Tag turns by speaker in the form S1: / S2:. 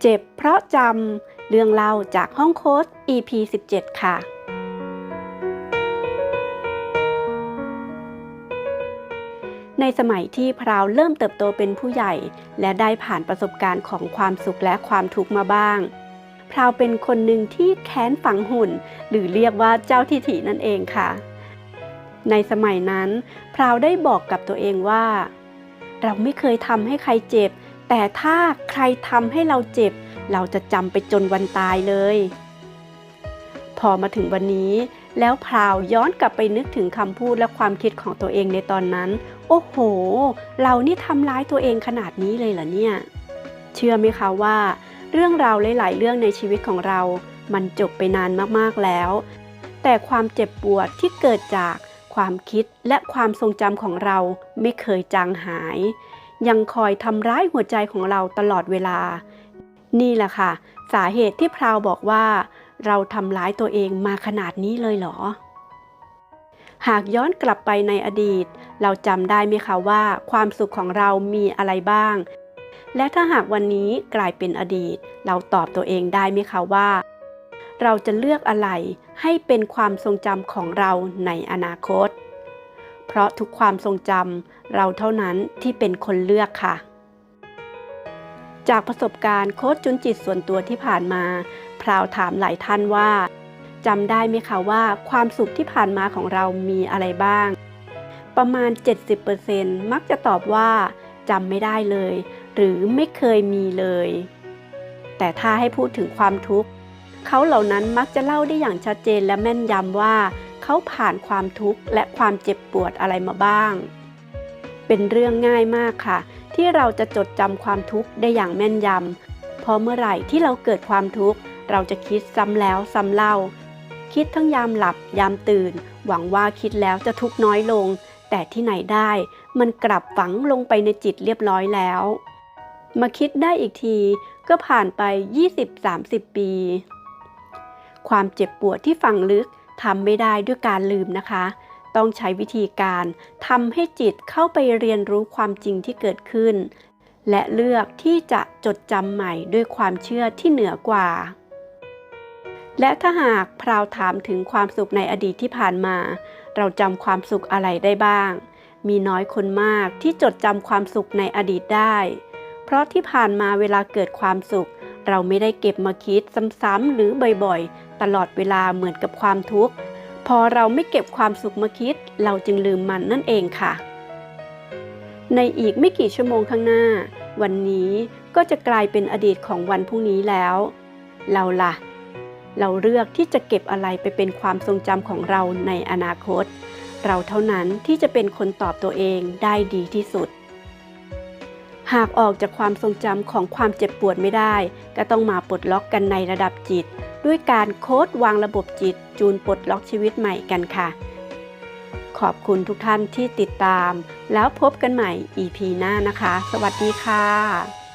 S1: เจ็บเพราะจำ เรื่องเล่าจากห้องโค้ด EP 17 ค่ะ ในสมัยที่พราวเริ่มเติบโตเป็นผู้ใหญ่ และได้ผ่านประสบการณ์ของความสุขและความทุกข์มาบ้าง พราวเป็นคนหนึ่งที่แค้นฝังหุ่น หรือเรียกว่าเจ้าทิฐินั่นเองค่ะ ในสมัยนั้น พราวได้บอกกับตัวเองว่า เราไม่เคยทำให้ใครเจ็บ แต่ถ้าใครทำให้เราเจ็บ เราจะจำไปจนวันตายเลย พอมาถึงวันนี้ แล้วพราวย้อนกลับไปนึกถึงคำพูดและความคิดของตัวเองในตอนนั้น โอ้โห เรานี่ทำร้ายตัวเองขนาดนี้เลยเหรอเนี่ย เชื่อไหมคะว่า เรื่องราวหลาย ๆ เรื่องในชีวิตของเรา มันจบไปนานมาก ๆ แล้ว แต่ความเจ็บปวดที่เกิดจากความคิดและความทรงจำของเราไม่เคยจางหาย ยังคอยทำร้ายหัวใจของเราตลอดเวลา นี่แหละค่ะ สาเหตุที่พราวบอกว่า เราทำร้ายตัวเองมาขนาดนี้เลยเหรอ หากย้อนกลับไปในอดีต เราจำได้ไหมคะว่า ความสุขของเรามีอะไรบ้าง และถ้าหากวันนี้กลายเป็นอดีต เราตอบตัวเองได้ไหมคะว่า เราจะเลือกอะไรให้เป็นความทรงจำของเราในอนาคต เพราะทุกความทรงจำเราเท่านั้นที่เป็นคนเลือกค่ะ จากประสบการณ์โค้ชจุนจิตส่วนตัวที่ผ่านมา พราวถามหลายท่านว่าจำได้ไหมคะว่าความสุขที่ผ่านมาของเรามีอะไรบ้าง ประมาณ 70%มักจะตอบว่าจำไม่ได้เลย หรือไม่เคยมีเลย แต่ถ้าให้พูดถึงความทุกข์เขาเหล่านั้นมักจะเล่าได้อย่างชัดเจนและแม่นยำว่า เขาผ่านความทุกข์และความเจ็บปวดอะไรมาบ้าง เป็นเรื่องง่ายมากค่ะ ที่เราจะจดจำความทุกข์ได้อย่างแม่นยำพราะเมื่อไหร่ที่เราเกิดความทุกข์เราจะคิดซ้ำแล้วซ้ำเล่า คิดทั้งยามหลับยามตื่น หวังว่าคิดแล้วจะทุกข์น้อยลง แต่ที่ไหนได้ มันกลับฝังลงไปในจิตเรียบร้อยแล้ว มาคิดได้อีกทีก็ผ่านไป 20-30 ปี ความเจ็บปวดที่ฝังลึก ทำไม่ได้ด้วยการลืมนะคะ ต้องใช้วิธีการทำให้จิตเข้าไปเรียนรู้ความจริงที่เกิดขึ้น และเลือกที่จะจดจำใหม่ด้วยความเชื่อที่เหนือกว่า และถ้าหากพราวถามถึงความสุขในอดีตที่ผ่านมา เราจำความสุขอะไรได้บ้าง มีน้อยคนมากที่จดจำความสุขในอดีตได้ เพราะที่ผ่านมาเวลาเกิดความสุข เราไม่ได้เก็บมาคิดซ้ำๆหรือบ่อยๆ ตลอดเวลาเหมือนกับความทุกข์ พอเราไม่เก็บความสุขมาคิด เราจึงลืมมันนั่นเองค่ะ ในอีกไม่กี่ชั่วโมงข้างหน้า วันนี้ก็จะกลายเป็นอดีตของวันพรุ่งนี้แล้ว เราล่ะ เราเลือกที่จะเก็บอะไรไปเป็นความทรงจำของเราในอนาคต เราเท่านั้นที่จะเป็นคนตอบตัวเองได้ดีที่สุด หากออกจากความทรงจำของความเจ็บปวดไม่ได้ ก็ต้องมาปลดล็อกกันในระดับจิต ด้วยการโค้ดวางระบบจิต จูนปลดล็อกชีวิตใหม่กันค่ะ ขอบคุณทุกท่านที่ติดตาม แล้วพบกันใหม่ EP หน้านะคะ สวัสดีค่ะ